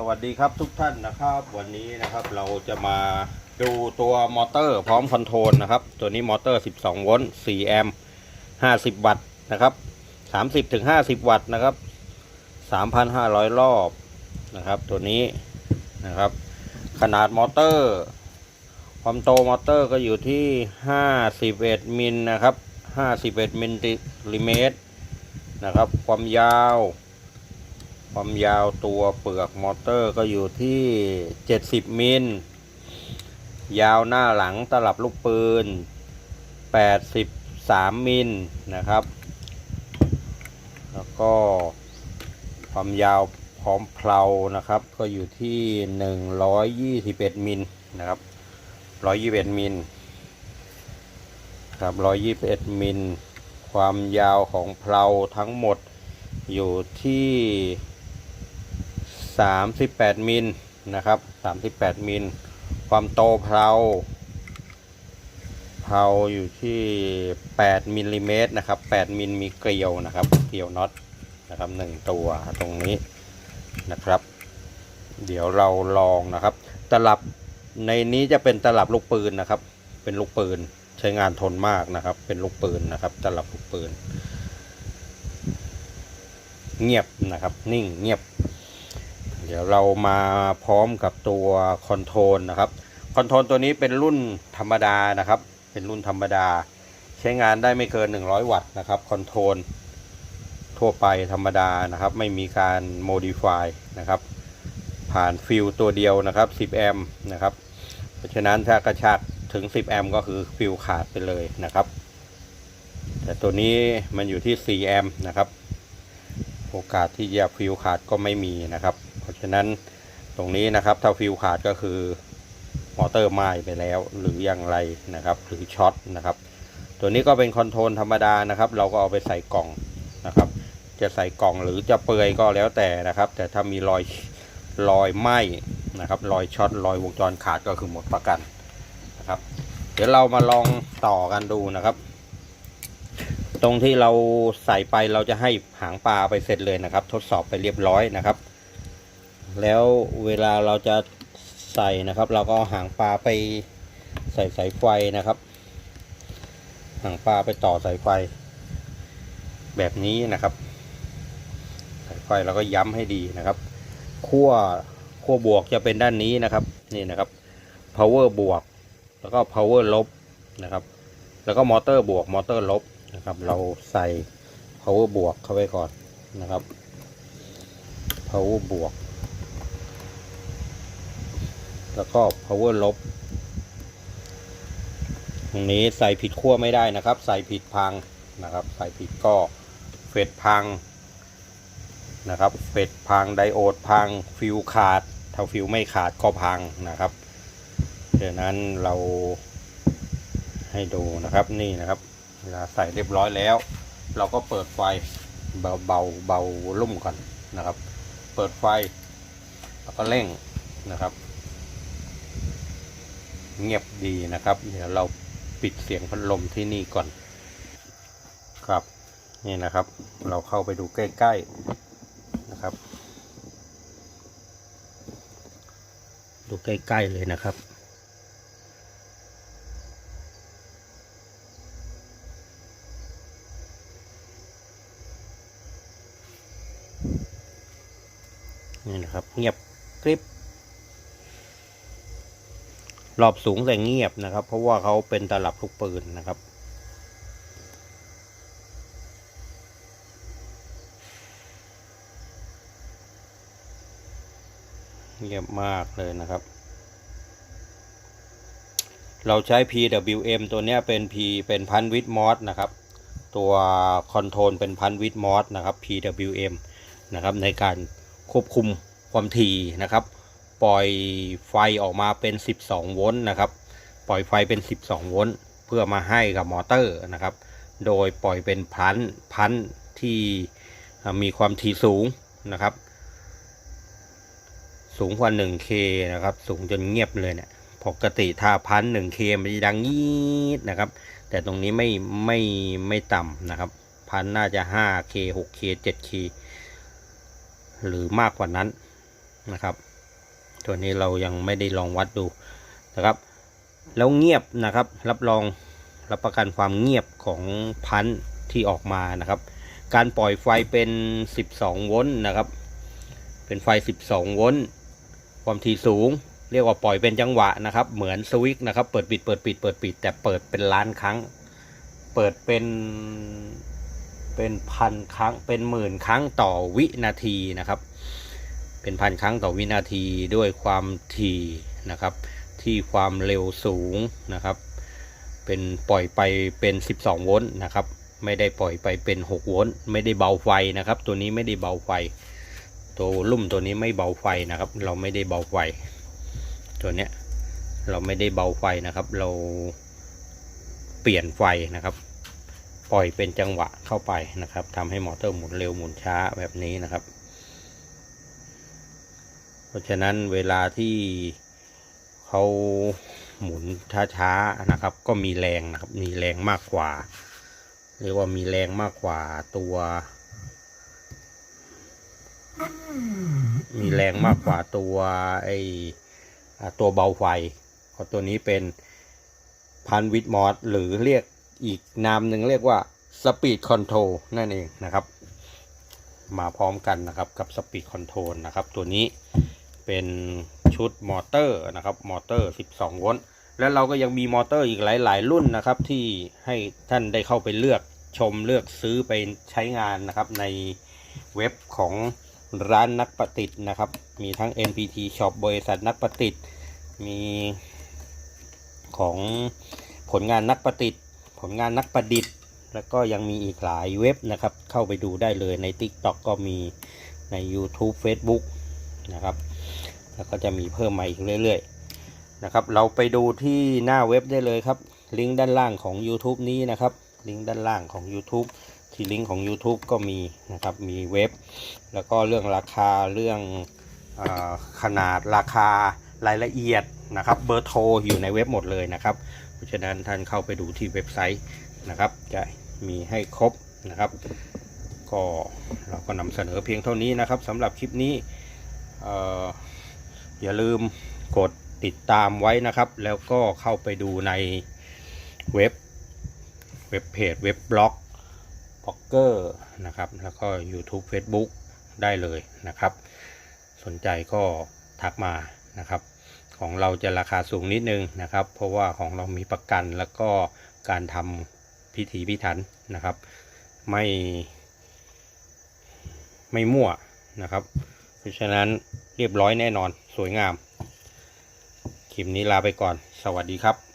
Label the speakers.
Speaker 1: สวัสดีครับทุกท่านนะครับ วันนี้นะครับเราจะมาดูตัวมอเตอร์พร้อมคอนโทรลนะครับ ตัวนี้มอเตอร์ 12 โวลต์4แอมป์50 วัตต์นะครับ 30ถึง50 วัตต์นะครับ 3,500 รอบนะครับตัวนี้นะครับ ขนาดมอเตอร์ ความโตมอเตอร์ก็อยู่ที่ 51มิลนะครับ 51มิลลิเมตรนะครับ ความยาว ความยาวตัวเปลือกมอเตอร์ก็อยู่ที่ 70 มิล ยาวหน้าหลังตลับลูกปืน 83 มิลนะครับ แล้วก็ความยาวพร้อมเพลานะครับ ก็อยู่ที่ 121 มิลนะครับ 121 มิลครับ 121 มิล ความยาวของเพลาทั้งหมดอยู่ที่ 38 มิลนะครับ38มิลความโตเพลาเพลาอยู่ที่ 8มิลลิเมตรนะครับ8มิลมีเกลียวนะครับ เกลียวน็อตนะครับหนึ่งตัวตรงนี้นะครับ เดี๋ยวเราลองนะครับ ตลับในนี้จะเป็นตลับลูกปืนนะครับ เป็นลูกปืนใช้งานทนมากนะครับ เป็นลูกปืนนะครับ ตลับลูกปืน เงียบนะครับ นิ่งเงียบ เดี๋ยวเรามาพร้อมกับตัวคอนโทรลนะครับคอนโทรลตัวนี้เป็นรุ่นธรรมดานะครับ เป็นรุ่นธรรมดา ใช้งานได้ไม่เกิน 100 วัตต์นะครับคอนโทรลทั่วไปธรรมดานะครับ ไม่มีการโมดิฟายนะครับผ่านฟิลตัวเดียวนะครับ 10 แอมป์นะครับ เพราะฉะนั้นถ้ากระชากถึง 10 แอมป์ก็คือฟิลขาดไปเลยนะครับ แต่ตัวนี้มันอยู่ที่ 4 แอมป์นะครับ โอกาสที่จะฟิลขาดก็ไม่มีนะครับ ราะฉะนั้นตรงนี้นะครับถ้าฟิลขาดก็คือมอเตอร์ไหม้ไปแล้วหรืออย่างไรนะครับ หรือช็อตนะครับ ตัวนี้ก็เป็นคอนโทรลธรรมดานะครับ เราก็เอาไปใส่กล่องนะครับ จะใส่กล่องหรือจะเปลือยก็แล้วแต่นะครับ แต่ถ้ามีรอยรอยไหม้นะครับรอยช็อตรอยวงจรขาดก็คือหมดประกันนะครับ เดี๋ยวเรามาลองต่อกันดูนะครับ ตรงที่เราใส่ไปเราจะให้หางปลาไปเสร็จเลยนะครับ ทดสอบไปเรียบร้อยนะครับ แล้วเวลาเราจะใส่นะครับ เราก็เอาหางปลาไปใส่สายไฟนะครับ หางปลาไปต่อสายไฟ แบบนี้นะครับ สายไฟเราก็ย้ำให้ดีนะครับขั้วขั้วบวกจะเป็นด้านนี้นะครับนี่นะครับ power บวก แล้วก็ power ลบนะครับ แล้วก็มอเตอร์บวกมอเตอร์ลบนะครับ เราใส่ power บวกเข้าไปก่อนนะครับ power บวก แล้วก็ power ลบ ตรงนี้ใส่ผิดขั้วไม่ได้นะครับ ใส่ผิดพังนะครับ ใส่ผิดก็เฟดพังนะครับ เฟดพังไดโอดพังฟิวขาด ถ้าฟิวไม่ขาดก็พังนะครับดังนั้นเราให้ดูนะครับนี่นะครับเวลาใส่เรียบร้อยแล้ว เราก็เปิดไฟเบาเบาเบาลุ่มก่อนนะครับ เปิดไฟแล้วก็เร่งนะครับ เงียบดีนะครับ เดี๋ยวเราปิดเสียงพัดลมที่นี่ก่อน ครับ นี่นะครับ เราเข้าไปดูใกล้ ๆนะครับ ดูใกล้ ๆ เลยนะครับนี่นะครับ เงียบกริบ รอบสูงแต่เงียบนะครับ เพราะว่าเขาเป็นตลับลูกปืนนะครับเงียบมากเลยนะครับ เราใช้ PWM ตัวนี้เป็น P เป็นพันวิดมอสนะครับ ตัวคอนโทรลเป็นพันวิดมอสนะครับ PWM นะครับในการควบคุมความถี่นะครับ ปล่อยไฟออกมาเป็น 12 โวลต์นะครับ ปล่อยไฟเป็น 12 โวลต์เพื่อมาให้กับมอเตอร์นะครับ โดยปล่อยเป็นพันพันที่มีความถี่สูงนะครับ สูงกว่า 1K นะครับ สูงจนเงียบเลยเนี่ยปกติถ้าพัน 1K มันจะดังยีดนะครับ แต่ตรงนี้ไม่ไม่ไม่ต่ำนะครับ พันน่าจะ 5K 6K 7K หรือมากกว่านั้นนะครับ ตัวนี้เรายังไม่ได้ลองวัดดูนะครับ แล้วเงียบนะครับ รับรองรับประกันความเงียบของพันธุ์ที่ออกมานะครับ การปล่อยไฟเป็น 12 โวลต์นะครับ เป็นไฟ 12 โวลต์ความถี่สูง เรียกว่าปล่อยเป็นจังหวะนะครับ เหมือนสวิตช์นะครับ เปิดปิดเปิดปิดเปิดปิด แต่เปิดเป็นล้านครั้ง เปิดเป็นเป็นพันครั้งเป็นหมื่นครั้งต่อวินาทีนะครับ เป็นพันครั้งต่อวินาทีด้วยความถี่นะครับ ที่ความเร็วสูงนะครับ เป็นปล่อยไปเป็น 12 โวลต์นะครับ ไม่ได้ปล่อยไปเป็น 6 โวลต์ไม่ได้เบาไฟนะครับ ตัวนี้ไม่ได้เบาไฟ ตัวลุ่มตัวนี้ไม่เบาไฟนะครับ เราไม่ได้เบาไฟ ตัวเนี้ยเราไม่ได้เบาไฟนะครับ เราเปลี่ยนไฟนะครับ ปล่อยเป็นจังหวะเข้าไปนะครับทำให้มอเตอร์หมุนเร็วหมุนช้าแบบนี้นะครับ เพราะฉะนั้นเวลาที่เขาหมุนช้าๆนะครับ ก็มีแรงนะครับ มีแรงมากกว่า เรียกว่ามีแรงมากกว่าตัว มีแรงมากกว่าตัวไอตัวเบาไฟเพราะตัวนี้เป็นพันวิดมอสหรือเรียกอีกนามหนึ่งเรียกว่าสปีดคอนโทรนั่นเองนะครับ มาพร้อมกันนะครับกับสปีดคอนโทรลนะครับตัวนี้ เป็นชุดมอเตอร์นะครับมอเตอร์ 12 โวลต์แล้วเราก็ยังมีมอเตอร์อีกหลาย ๆ รุ่นนะครับ ที่ให้ท่านได้เข้าไปเลือกชมเลือกซื้อไปใช้งานนะครับ ในเว็บของร้านนักประดิษฐ์นะครับ มีทั้ง NPT Shop บริษัทนักประดิษฐ์มีของผลงานนักประดิษฐ์ผลงานนักประดิษฐ์ แล้วก็ยังมีอีกหลายเว็บนะครับ เข้าไปดูได้เลยใน TikTok ก็มีใน YouTube Facebook นะครับ แล้วก็จะมีเพิ่มมาอีกเรื่อยๆนะครับ เราไปดูที่หน้าเว็บได้เลยครับ ลิงก์ด้านล่างของ YouTube นี้นะครับ ลิงก์ด้านล่างของ YouTube ที่ลิงก์ของ YouTube ก็มีนะครับ มีเว็บ แล้วก็เรื่องราคาเรื่องอขนาดราคารายละเอียดนะครับเบอร์โทรอยู่ในเว็บหมดเลยนะครับ เพราะฉะนั้นท่านเข้าไปดูที่เว็บไซต์นะครับ จะมีให้ครบนะครับ ก็เราก็นำเสนอเพียงเท่านี้นะครับสำหรับคลิปนี้เอย่าลืมกดติดตามไว้นะครับ แล้วก็เข้าไปดูในเว็บเว็บเพจเว็บบล็อกบล็อกเกอร์นะครับ แล้วก็ YouTube Facebook ได้เลยนะครับ สนใจก็ทักมานะครับ ของเราจะราคาสูงนิดนึงนะครับ เพราะว่าของเรามีประกันแล้วก็การทำพิธีพิถันนะครับ ไม่ไม่มั่วนะครับ เพราะฉะนั้นเรียบร้อยแน่นอน สวยงาม คลิปนี้ลาไปก่อน สวัสดีครับ